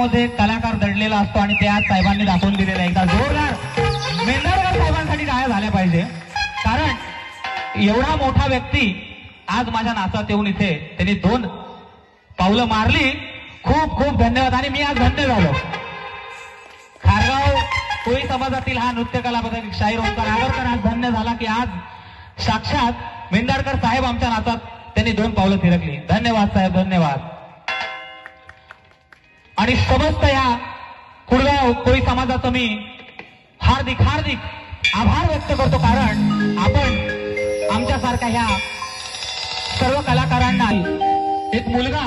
आतमध्ये कलाकार दडलेला असतो आणि ते आज साहेबांनी दाखवून दिलेलं आहे. एकदा जोरदार मेंढरकर साहेबांसाठी काय झाल्या पाहिजे. कारण एवढा मोठा व्यक्ती आज माझ्या नाचात येऊन इथे त्यांनी दोन पावलं मारली. खूप खूप धन्यवाद. आणि मी आज धन्य झालो. खारगाव कोळी समाजातील हा नृत्य कला शाहीर ओंकार आगरकर आज धन्य झाला की आज साक्षात मेंढारकर साहेब आमच्या नाचात त्यांनी दोन पावलं थिरकली धन्यवाद साहेब धन्यवाद. आणि समस्त या कुडगाव कोळी समाजाचं मी हार्दिक हार्दिक आभार व्यक्त करतो. कारण आपण आमच्यासारख्या ह्या सर्व कलाकारांना एक मुलगा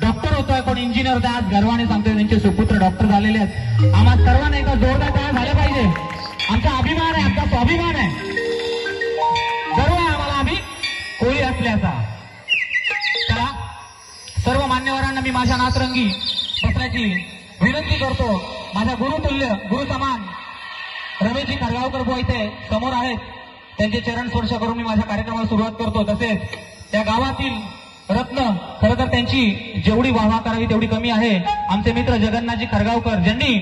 डॉक्टर होतोय कोण इंजिनियर होता आज गर्वाने सांगतोय त्यांचे सुपुत्र डॉक्टर झालेले आहेत. आम्हा सर्वांना एकदा जोरदार तयार झालं पाहिजे. आमचा अभिमान आहे आमचा स्वाभिमान आहे. मान्यवरांना मी माझ्या नातरंगी बसण्याची विनंती करतो. माझ्या गुरुतुल्य गुरु समान रमेशजी खरगावकर बुवा इथे समोर आहेत. त्यांचे चरण स्पर्श करून मी माझ्या कार्यक्रमाला सुरुवात करतो. तसेच त्या गावातील रत्न खरं तर त्यांची जेवढी वाहवा करावी तेवढी कमी आहे. आमचे मित्र जगन्नाथजी खरगावकर ज्यांनी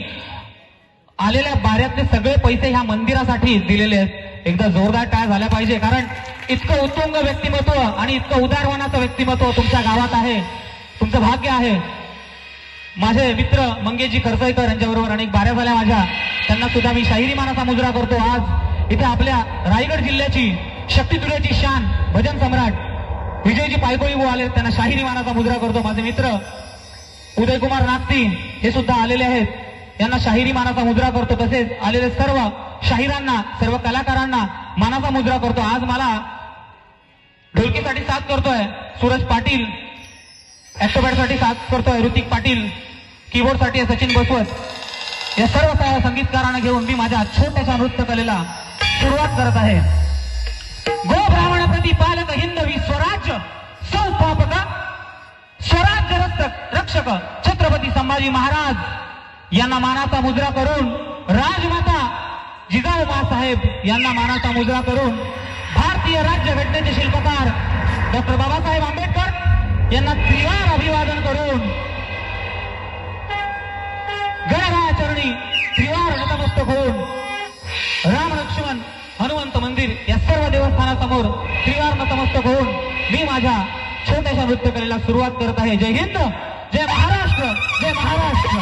आलेल्या बाऱ्यातले सगळे पैसे ह्या मंदिरासाठी दिलेले आहेत. एकदा जोरदार टाळ झाल्या पाहिजे. कारण इतकं उत्तुंग व्यक्तिमत्व आणि इतकं उदारवानाचं व्यक्तिमत्व तुमच्या गावात आहे. तुमचं भाग्य आहे. माझे मित्र मंगेशजी खरसाईकर यांच्याबरोबर अनेक बाऱ्या झाल्या माझ्या. त्यांना सुद्धा मी शाहिरी मानाचा मुजरा करतो आज. इथे आपल्या रायगड जिल्ह्याची शक्तीतुल्याची शान भजन सम्राट विजयजी पायकोळी वो आले त्यांना शाहिरी मानाचा मुजरा करतो माझे मित्र. उदयकुमार नागती हे सुद्धा आलेले आहेत. यांना शाहिरी मानाचा मुजरा करतो. तसेच आलेले सर्व शाहिरांना सर्व कलाकारांना मानाचा मुजरा करतो. आज मला ढोलकीसाठी साथ करतोय सूरज पाटील. साठी साथ करतोय ऋतिक पाटील कीबोर्डसाठी सचिन बसवत. या सर्व संगीतकारांना घेऊन मी माझ्या छोट्याशा नृत्य कलेला सुरुवात करत आहे. गो ब्राह्मण प्रतिपालक हिंदवी स्वराज्य संस्थापक स्वराज्य रक्षक रक्षक छत्रपती संभाजी महाराज. यांना मानाचा मुजरा करून राजमाता जिजाऊ साहेब यांना मानाचा मुजरा करून भारतीय राज्य घटनेचे शिल्पकार डॉक्टर बाबासाहेब आंबेडकर यांना त्रिवार अभिवादन करून गणरायाचरणी त्रिवार नतमस्तक होऊन राम लक्ष्मण हनुमंत मंदिर या सर्व देवस्थानासमोर त्रिवार नतमस्तक होऊन मी माझ्या छोट्याशा नृत्य कलेला सुरुवात करत आहे. जय हिंद जय महाराष्ट्र जय महाराष्ट्र.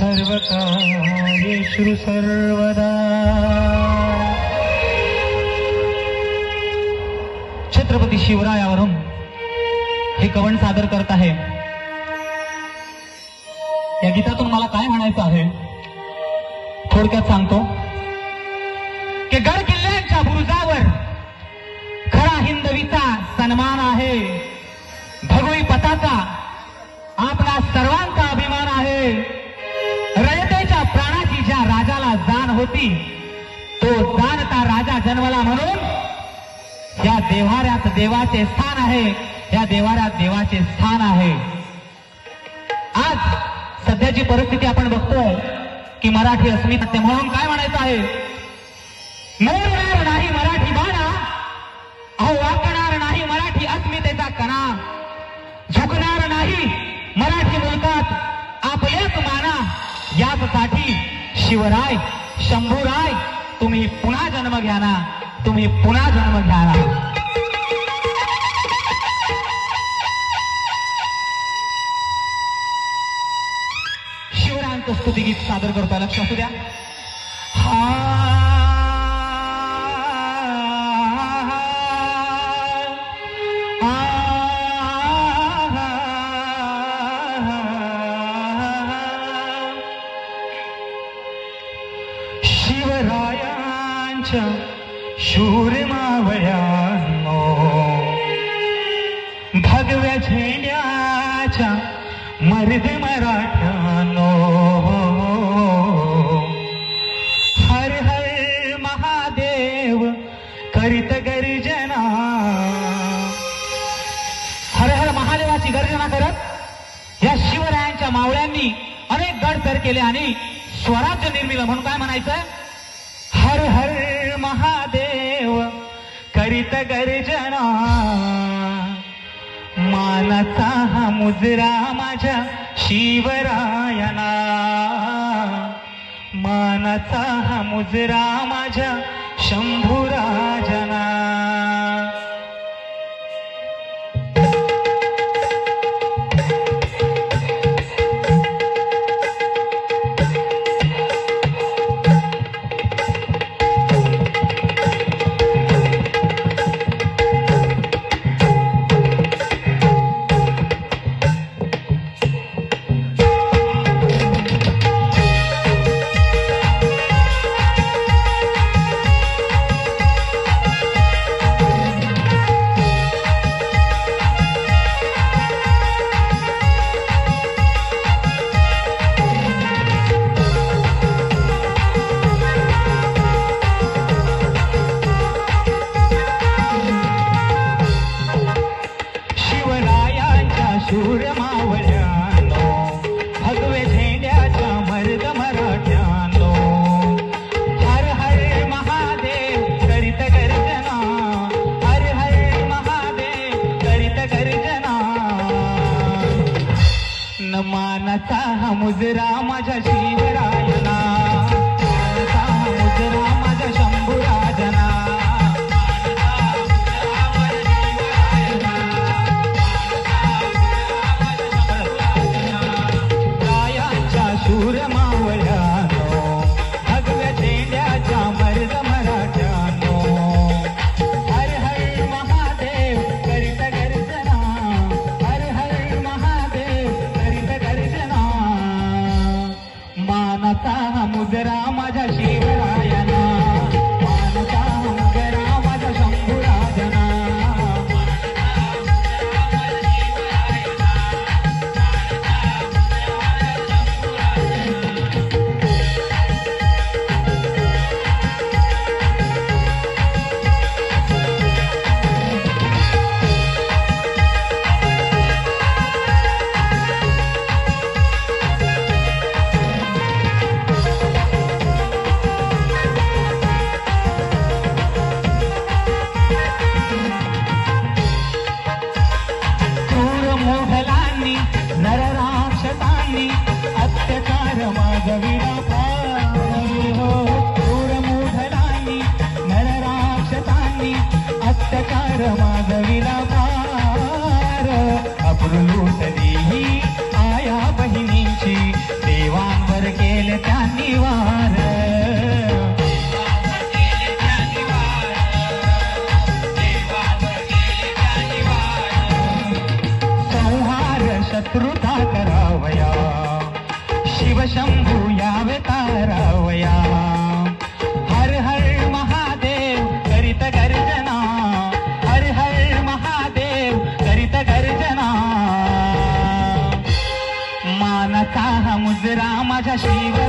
सर्वकार्येषु सर्वदा। छत्रपती शिवरायावरून हे कवन सादर करत आहे. या गीतातून मला काय म्हणायचं आहे? थोडक्यात सांगतो. की गड किल्ल्यांच्या बुरुजावर खरा हिंदवीचा सन्मान राजा जन्मला म्हणून या देवाऱ्यात देवाचे स्थान आहे या देवाऱ्यात देवाचे स्थान आहे. आज सध्याची परिस्थिती आपण बघतोय की मराठी अस्मिता म्हणून काय म्हणायचं आहे? मोडणार नाही मराठी बाणा अहो वाकणार नाही मराठी अस्मितेचा कणा. झुकणार नाही मराठी मुलकात आपलेच माना. याचसाठी शिवराय शंभूराय तुम्ही पुन्हा जन्म घ्या ना. तुम्ही पुन्हा जन्म घ्या ना. शिवरायांचं स्तुतिगीत सादर करतोय. लक्ष असू द्या. हा. केले आणि स्वराज्य निर्मिलं. म्हणून काय म्हणायचं? हर हर महादेव करीत गर्जना. मानता हा मुजरा माझ्या शिवरायना मानता हा मुजरा माझ्या शंभूराजना 大家辛。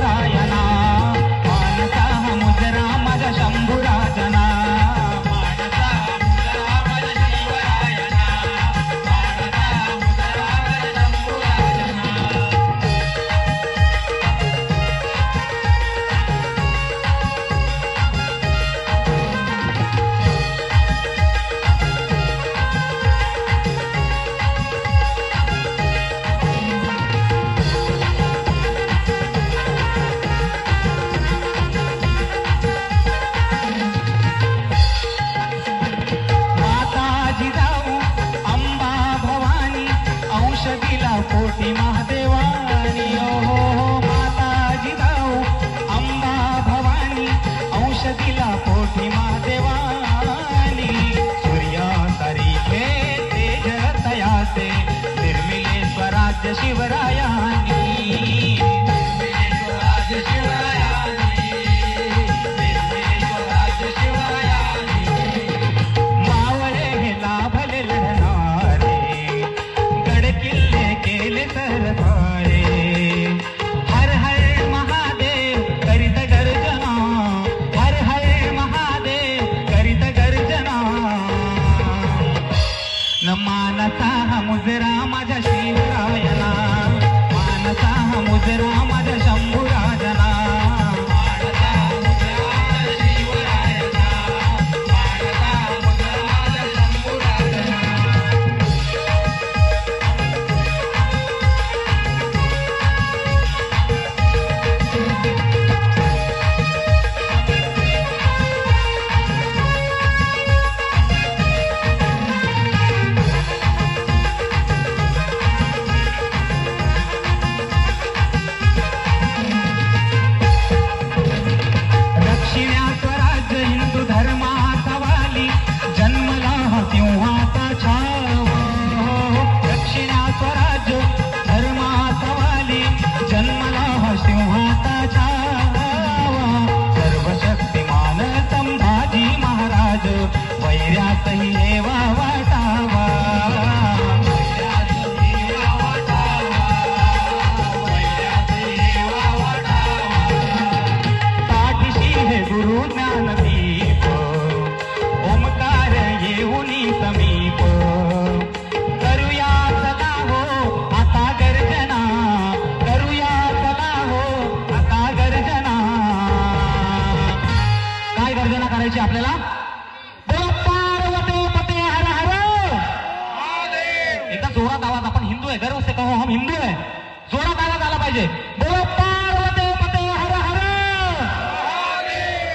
पाहिजे. बोला पार्वती पते हर हर.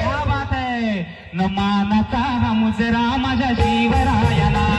क्या बात है न मानता हा मुजरा माझ्या शिवरायना